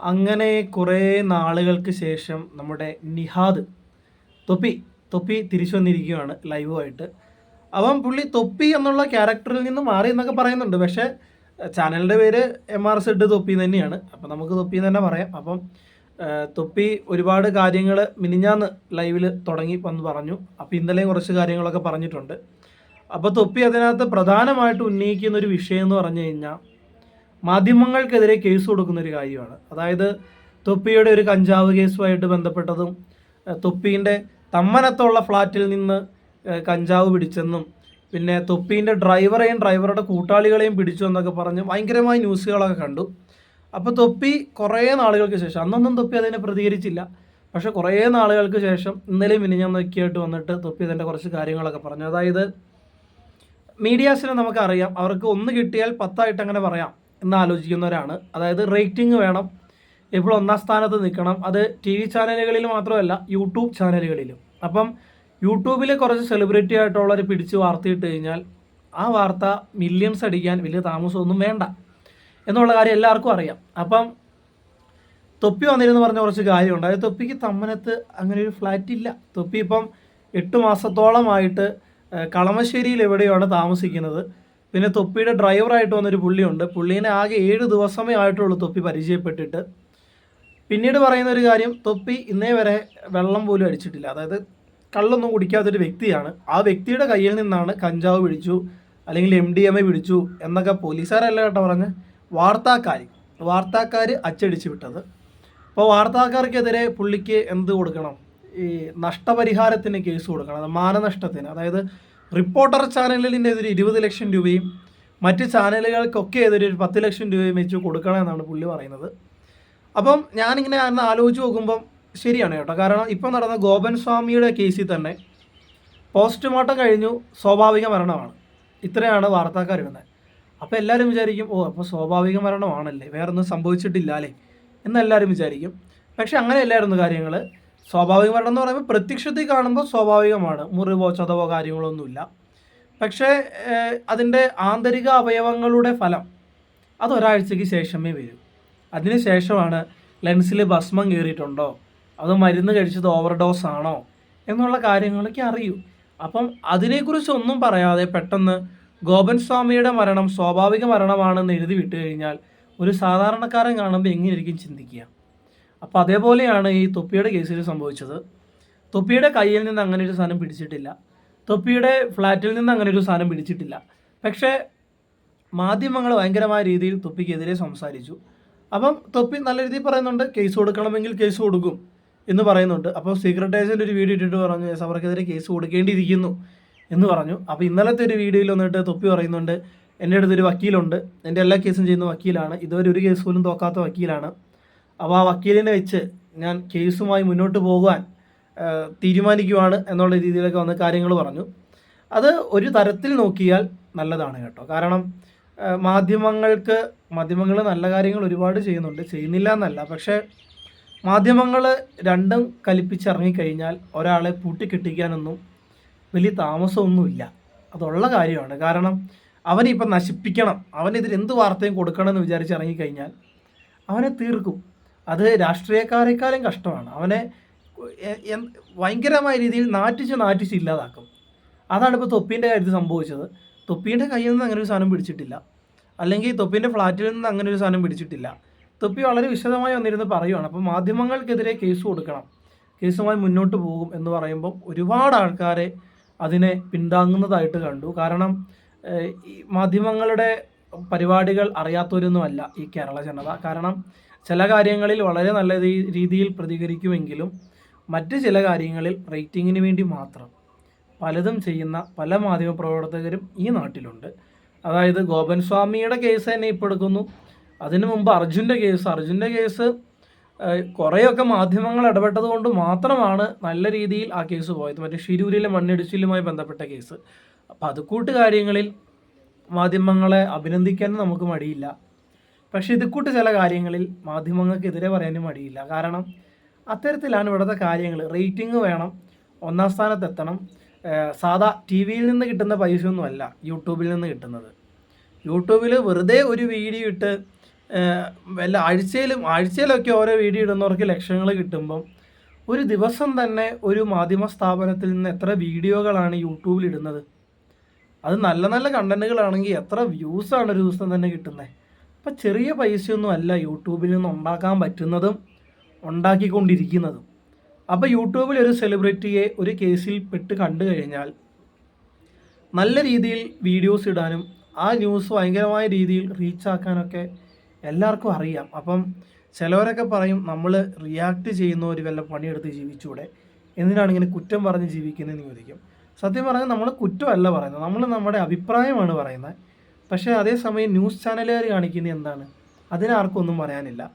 അങ്ങനെ കുറേ നാളുകൾക്ക് ശേഷം നമ്മുടെ നിഹാദ് തൊപ്പി തൊപ്പി തിരിച്ചു വന്നിരിക്കുകയാണ് ലൈവുമായിട്ട്. അവൻ പുള്ളി തൊപ്പി എന്നുള്ള ക്യാരക്ടറിൽ നിന്ന് മാറി എന്നൊക്കെ പറയുന്നുണ്ട്. പക്ഷേ ചാനലിന്റെ പേര് എം ആർ സെഡ് തൊപ്പി തന്നെയാണ്. അപ്പം നമുക്ക് തൊപ്പി തന്നെ പറയാം. അപ്പം തൊപ്പി ഒരുപാട് കാര്യങ്ങൾ മിനിഞ്ഞാന്ന് ലൈവിൽ തുടങ്ങി വന്ന് പറഞ്ഞു. അപ്പോൾ ഇന്നലെയും കുറച്ച് കാര്യങ്ങളൊക്കെ പറഞ്ഞിട്ടുണ്ട്. അപ്പോൾ തൊപ്പി അതിനകത്ത് പ്രധാനമായിട്ട് ഉന്നയിക്കുന്ന ഒരു വിഷയം എന്ന് പറഞ്ഞു കഴിഞ്ഞാൽ മാധ്യമങ്ങൾക്കെതിരെ കേസ് കൊടുക്കുന്ന ഒരു കാര്യമാണ്. അതായത് തൊപ്പിയുടെ ഒരു കഞ്ചാവ് കേസുമായിട്ട് ബന്ധപ്പെട്ടതും തൊപ്പീന്റെ തമ്മനത്തുള്ള ഫ്ലാറ്റിൽ നിന്ന് കഞ്ചാവ് പിടിച്ചെന്നും പിന്നെ തൊപ്പീന്റെ ഡ്രൈവറെയും ഡ്രൈവറുടെ കൂട്ടാളികളെയും പിടിച്ചു എന്നൊക്കെ പറഞ്ഞ് ഭയങ്കരമായ ന്യൂസുകളൊക്കെ കണ്ടു. അപ്പോൾ തൊപ്പി കുറേ നാളുകൾക്ക് ശേഷം അന്നൊന്നും തൊപ്പി അതിനെ പ്രതികരിച്ചില്ല. പക്ഷേ കുറേ നാളുകൾക്ക് ശേഷം ഇന്നലെയും ഞാൻ ആയിട്ട് വന്നിട്ട് തൊപ്പി അതിന്റെ കുറച്ച് കാര്യങ്ങളൊക്കെ പറഞ്ഞു. അതായത് മീഡിയാസിനെ നമുക്കറിയാം അവർക്ക് ഒന്ന് കിട്ടിയാൽ പത്തായിട്ട് അങ്ങനെ പറയാം. എന്ന് ആലോചിക്കുന്നവരാണ് അതായത് റേറ്റിംഗ് വേണം. എപ്പോഴും ഒന്നാം സ്ഥാനത്ത് നിൽക്കണം. അത് ടി വി ചാനലുകളിൽ മാത്രമല്ല യൂട്യൂബ് ചാനലുകളിലും അപ്പം യൂട്യൂബിൽ കുറച്ച് സെലിബ്രിറ്റി ആയിട്ടുള്ളവർ പിടിച്ച് വാർത്തയിട്ട് കഴിഞ്ഞാൽ ആ വാർത്ത മില്യൺസ് അടിക്കാൻ വലിയ താമസമൊന്നും വേണ്ട. എന്നുള്ള കാര്യം എല്ലാവർക്കും അറിയാം. അപ്പം തൊപ്പി വന്നിരുന്നു പറഞ്ഞ കുറച്ച് കാര്യമുണ്ട്. അതായത് തൊപ്പിക്ക് തമ്മനത്ത് അങ്ങനെ ഒരു ഫ്ലാറ്റ് ഇല്ല. തൊപ്പി ഇപ്പം എട്ട് മാസത്തോളമായിട്ട് കളമശ്ശേരിയിൽ എവിടെയാണ് താമസിക്കുന്നത്? പിന്നെ തൊപ്പിയുടെ ഡ്രൈവറായിട്ട് വന്നൊരു പുള്ളിയുണ്ട്. പുള്ളീനെ ആകെ ഏഴ് ദിവസമേ ആയിട്ടുള്ളൂ തൊപ്പി പരിചയപ്പെട്ടിട്ട്. പിന്നീട് പറയുന്ന ഒരു കാര്യം തൊപ്പി ഇന്നേ വരെ വെള്ളം പോലും അടിച്ചിട്ടില്ല. അതായത് കള്ളൊന്നും കുടിക്കാത്തൊരു വ്യക്തിയാണ്. ആ വ്യക്തിയുടെ കയ്യിൽ നിന്നാണ് കഞ്ചാവ് പിടിച്ചു അല്ലെങ്കിൽ എം ഡി എം എ പിടിച്ചു എന്നൊക്കെ പോലീസുകാരല്ല കേട്ടോ പറഞ്ഞ് വാർത്താക്കാർ വാർത്താക്കാർ അച്ചടിച്ച് വിട്ടത്. അപ്പോൾ വാർത്താക്കാർക്കെതിരെ പുള്ളിക്ക് എന്ത് കൊടുക്കണം? ഈ നഷ്ടപരിഹാരത്തിന് കേസ് കൊടുക്കണം. മാനനഷ്ടത്തിന്. അതായത് റിപ്പോർട്ടർ ചാനലിനെതിരെ ഇരുപത് ലക്ഷം രൂപയും മറ്റ് ചാനലുകൾക്കൊക്കെ എതിരെ ഒരു പത്ത് ലക്ഷം രൂപയും വെച്ച് കൊടുക്കണമെന്നാണ് പുള്ളി പറയുന്നത്. അപ്പം ഞാനിങ്ങനെ അന്ന് ആലോചിച്ച് നോക്കുമ്പം ശരിയാണ് കേട്ടോ. കാരണം ഇപ്പം നടന്ന ഗോപൻ സ്വാമിയുടെ കേസിൽ തന്നെ പോസ്റ്റ്മോർട്ടം കഴിഞ്ഞു സ്വാഭാവിക മരണമാണ്. ഇത്രയാണ് വാർത്താക്കാർ ഇടുന്നത് അപ്പോൾ എല്ലാവരും വിചാരിക്കും ഓ അപ്പോൾ സ്വാഭാവിക മരണമാണല്ലേ? വേറൊന്നും സംഭവിച്ചിട്ടില്ല അല്ലേ? എന്നെല്ലാവരും വിചാരിക്കും. പക്ഷെ അങ്ങനെയല്ലായിരുന്നു കാര്യങ്ങൾ സ്വാഭാവിക മരണം എന്ന് പറയുമ്പോൾ പ്രത്യക്ഷത്തിൽ കാണുമ്പോൾ സ്വാഭാവികമാണ്. മുറിവോ ചതവോ കാര്യങ്ങളൊന്നുമില്ല. പക്ഷേ അതിന്റെ ആന്തരിക അവയവങ്ങളുടെ ഫലം അത് ഒരാഴ്ചയ്ക്ക് ശേഷമേ വരും. അതിന് ശേഷമാണ് ലെൻസിൽ ഭസ്മം കയറിയിട്ടുണ്ടോ? അത് മരുന്ന് കഴിച്ചത് ഓവർഡോസ് ആണോ? എന്നുള്ള കാര്യങ്ങളൊക്കെ അറിയൂ. അപ്പം അതിനെക്കുറിച്ച് ഒന്നും പറയാതെ പെട്ടെന്ന് ഗോപൻ സ്വാമിയുടെ മരണം സ്വാഭാവിക മരണമാണെന്ന് എഴുതി വിട്ടു കഴിഞ്ഞാൽ ഒരു സാധാരണക്കാരൻ കാണുമ്പോൾ എങ്ങനെയായിരിക്കും ചിന്തിക്കുക? അപ്പോൾ അതേപോലെയാണ് ഈ തൊപ്പിയുടെ കേസിൽ സംഭവിച്ചത്. തൊപ്പിയുടെ കയ്യിൽ നിന്ന് അങ്ങനെ ഒരു സാധനം പിടിച്ചിട്ടില്ല. തൊപ്പിയുടെ ഫ്ലാറ്റിൽ നിന്ന് അങ്ങനെ ഒരു സാധനം പിടിച്ചിട്ടില്ല. പക്ഷേ മാധ്യമങ്ങൾ ഭയങ്കരമായ രീതിയിൽ തൊപ്പിക്കെതിരെ സംസാരിച്ചു. അപ്പം തൊപ്പി നല്ല രീതിയിൽ പറയുന്നുണ്ട് കേസ് കൊടുക്കണമെങ്കിൽ കേസ് കൊടുക്കും എന്ന് പറയുന്നുണ്ട്. അപ്പോൾ സീക്രട്ട് ഒരു വീഡിയോ ഇട്ടിട്ട് പറഞ്ഞു എസ് അവർക്കെതിരെ കേസ് കൊടുക്കേണ്ടിയിരിക്കുന്നു എന്ന് പറഞ്ഞു. അപ്പോൾ ഇന്നലത്തെ ഒരു വീഡിയോയിൽ വന്നിട്ട് തൊപ്പി പറയുന്നുണ്ട് എന്റെ അടുത്തൊരു വക്കീലുണ്ട് എന്റെ എല്ലാ കേസും ചെയ്യുന്ന വക്കീലാണ് ഇതുവരെ ഒരു കേസ് പോലും തോക്കാത്ത വക്കീലാണ് അപ്പോൾ ആ വക്കീലിനെ വെച്ച് ഞാൻ കേസുമായി മുന്നോട്ട് പോകുവാൻ തീരുമാനിക്കുവാണ് എന്നുള്ള രീതിയിലൊക്കെ വന്ന് കാര്യങ്ങൾ പറഞ്ഞു. അത് ഒരു തരത്തിൽ നോക്കിയാൽ നല്ലതാണ് കേട്ടോ. കാരണം മാധ്യമങ്ങൾക്ക് മാധ്യമങ്ങൾ നല്ല കാര്യങ്ങൾ ഒരുപാട് ചെയ്യുന്നുണ്ട്. ചെയ്യുന്നില്ല എന്നല്ല പക്ഷേ മാധ്യമങ്ങൾ രണ്ടും കലിപ്പിച്ചിറങ്ങിക്കഴിഞ്ഞാൽ ഒരാളെ പൂട്ടിക്കെട്ടിക്കാനൊന്നും വലിയ താമസമൊന്നുമില്ല. അതുള്ള കാര്യമാണ്. കാരണം അവനെ നശിപ്പിക്കണം അവനെതിരെ എന്ത് വാർത്തയും കൊടുക്കണം എന്ന് വിചാരിച്ച് ഇറങ്ങിക്കഴിഞ്ഞാൽ അവനെ തീർക്കും. അത് രാഷ്ട്രീയക്കാരെക്കാളും കഷ്ടമാണ്. അവനെ ഭയങ്കരമായ രീതിയിൽ നാറ്റിച്ച് നാറ്റിച്ച് ഇല്ലാതാക്കും. അതാണ് ഇപ്പോൾ തൊപ്പീന്റെ കാര്യത്തിൽ സംഭവിച്ചത്. തൊപ്പീന്റെ കയ്യിൽ നിന്ന് അങ്ങനെ ഒരു സാധനം പിടിച്ചിട്ടില്ല. അല്ലെങ്കിൽ തൊപ്പീന്റെ ഫ്ലാറ്റിൽ നിന്ന് അങ്ങനെ ഒരു സാധനം പിടിച്ചിട്ടില്ല. തൊപ്പി വളരെ വിശദമായി വന്നിരുന്ന് പറയുവാണ്. അപ്പോൾ മാധ്യമങ്ങൾക്കെതിരെ കേസ് കൊടുക്കണം. കേസുമായി മുന്നോട്ട് പോകും എന്ന് പറയുമ്പോൾ ഒരുപാട് ആൾക്കാരെ അതിനെ പിന്താങ്ങുന്നതായിട്ട് കണ്ടു. കാരണം ഈ മാധ്യമങ്ങളുടെ പരിപാടികൾ അറിയാത്തവരൊന്നുമല്ല ഈ കേരള ജനത. കാരണം ചില കാര്യങ്ങളിൽ വളരെ നല്ല രീതിയിൽ പ്രതികരിക്കുമെങ്കിലും മറ്റ് ചില കാര്യങ്ങളിൽ റേറ്റിങ്ങിന് വേണ്ടി മാത്രം. പലതും ചെയ്യുന്ന പല മാധ്യമ പ്രവർത്തകരും ഈ നാട്ടിലുണ്ട്. അതായത് ഗോപൻ സ്വാമിയുടെ കേസ് തന്നെ ഇപ്പോൾ എടുക്കുന്നു. അതിനു മുമ്പ് അർജുന്റെ കേസ്. അർജുന്റെ കേസ് കുറേയൊക്കെ മാധ്യമങ്ങൾ ഇടപെട്ടത് കൊണ്ട് മാത്രമാണ് നല്ല രീതിയിൽ ആ കേസ് പോയത്. മറ്റേ ഷിരൂരിലെ മണ്ണിടിച്ചിലുമായി ബന്ധപ്പെട്ട കേസ്. അപ്പോൾ അത് കൂട്ട് കാര്യങ്ങളിൽ മാധ്യമങ്ങളെ അഭിനന്ദിക്കാനും നമുക്ക് മടിയില്ല. പക്ഷേ ഇത് കൂട്ട് ചില കാര്യങ്ങളിൽ മാധ്യമങ്ങൾക്ക് മാധ്യമങ്ങൾക്കെതിരെ പറയാനും മടിയില്ല. കാരണം അത്തരത്തിലാണ് ഇവിടുത്തെ കാര്യങ്ങൾ. റേറ്റിംഗ് വേണം. ഒന്നാം സ്ഥാനത്തെത്തണം. സാധാ ടി വിയിൽ നിന്ന് കിട്ടുന്ന പൈസ ഒന്നുമല്ല യൂട്യൂബിൽ നിന്ന് കിട്ടുന്നത്. യൂട്യൂബിൽ വെറുതെ ഒരു വീഡിയോ ഇട്ട് വല്ല ആഴ്ചയിലും ആഴ്ചയിലൊക്കെ ഓരോ വീഡിയോ ഇടുന്നവർക്ക് ലക്ഷങ്ങൾ കിട്ടുമ്പം ഒരു ദിവസം തന്നെ ഒരു മാധ്യമ സ്ഥാപനത്തിൽ നിന്ന് എത്ര വീഡിയോകളാണ് യൂട്യൂബിൽ ഇടുന്നത്? അത് നല്ല നല്ല കണ്ടന്റുകളാണെങ്കിൽ എത്ര വ്യൂസാണ് ഒരു ദിവസം തന്നെ കിട്ടുന്നത്? അപ്പം ചെറിയ പൈസയൊന്നും അല്ല യൂട്യൂബിൽ നിന്ന് ഉണ്ടാക്കാൻ പറ്റുന്നതും ഉണ്ടാക്കിക്കൊണ്ടിരിക്കുന്നതും. അപ്പോൾ യൂട്യൂബിൽ ഒരു സെലിബ്രിറ്റിയെ ഒരു കേസിൽ പെട്ട് കണ്ടു കഴിഞ്ഞാൽ നല്ല രീതിയിൽ വീഡിയോസ് ഇടാനും ആ ന്യൂസ് ഭയങ്കരമായ രീതിയിൽ റീച്ചാക്കാനൊക്കെ എല്ലാവർക്കും അറിയാം. അപ്പം ചിലവരൊക്കെ പറയും നമ്മൾ റിയാക്ട് ചെയ്യുന്ന ഒരു വല്ല പണിയെടുത്ത് ജീവിച്ചൂടെ? എന്തിനാണ് ഇങ്ങനെ കുറ്റം പറഞ്ഞ് ജീവിക്കുന്നതെന്ന് ചോദിക്കും. സത്യം പറഞ്ഞാൽ നമ്മൾ കുറ്റമല്ല പറയുന്നത്. നമ്മൾ നമ്മുടെ അഭിപ്രായമാണ് പറയുന്നത്. പക്ഷേ അതേസമയം ന്യൂസ് ചാനലുകാർ കാണിക്കുന്നത് എന്താണ്? അതിനാർക്കും ഒന്നും പറയാനില്ല.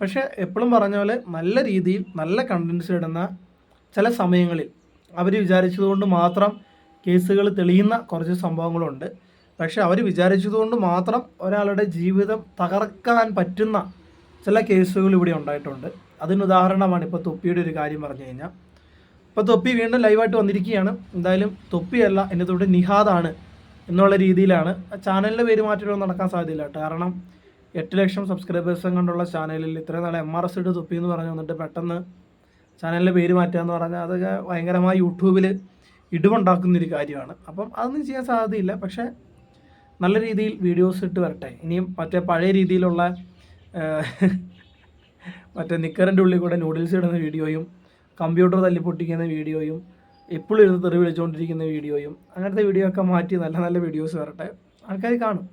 പക്ഷേ എപ്പോഴും പറഞ്ഞ പോലെ നല്ല രീതിയിൽ നല്ല കണ്ടൻസ് ഇടുന്ന ചില സമയങ്ങളിൽ അവർ വിചാരിച്ചതുകൊണ്ട് മാത്രം കേസുകൾ തെളിയുന്ന കുറച്ച് സംഭവങ്ങളുണ്ട്. പക്ഷെ അവർ വിചാരിച്ചതുകൊണ്ട് മാത്രം ഒരാളുടെ ജീവിതം തകർക്കാൻ പറ്റുന്ന ചില കേസുകൾ ഇവിടെ ഉണ്ടായിട്ടുണ്ട്. അതിന് ഉദാഹരണമാണ് ഇപ്പോൾ തൊപ്പിയുടെ ഒരു കാര്യം പറഞ്ഞു കഴിഞ്ഞാൽ. ഇപ്പോൾ തൊപ്പി വീണ്ടും ലൈവായിട്ട് വന്നിരിക്കുകയാണ്. എന്തായാലും തൊപ്പിയല്ല എന്റെ തൊട്ട് നിഹാദാണ് എന്നുള്ള രീതിയിലാണ് ചാനലിന്റെ പേര് മാറ്റിയിട്ട് നടക്കാൻ സാധ്യതയില്ല കാരണം എട്ട് ലക്ഷം സബ്സ്ക്രൈബേഴ്സും കണ്ടുള്ള ചാനലിൽ ഇത്രയും നാളെ എം ആർ എസ് ഇട്ട് തൊപ്പി എന്ന് പറഞ്ഞു വന്നിട്ട് പെട്ടെന്ന് ചാനലിന്റെ പേര് മാറ്റുക എന്ന് പറഞ്ഞാൽ അതൊക്കെ ഭയങ്കരമായി യൂട്യൂബിൽ ഇടിവുണ്ടാക്കുന്നൊരു കാര്യമാണ്. അപ്പം അതൊന്നും ചെയ്യാൻ സാധ്യതയില്ല. പക്ഷേ നല്ല രീതിയിൽ വീഡിയോസ് ഇട്ട് വരട്ടെ. ഇനിയും മറ്റേ പഴയ രീതിയിലുള്ള മറ്റേ നിക്കറിന്റെ ഉള്ളിൽ കൂടെ നൂഡിൽസ് ഇടുന്ന വീഡിയോയും കമ്പ്യൂട്ടർ തല്ലിപ്പൊട്ടിക്കുന്ന വീഡിയോയും എപ്പോഴും ഇരുന്ന് തെറി വിളിച്ചുകൊണ്ടിരിക്കുന്ന വീഡിയോയും അങ്ങനത്തെ വീഡിയോ ഒക്കെ മാറ്റി നല്ല നല്ല വീഡിയോസ് വരട്ടെ. ആൾക്കാർ കാണും.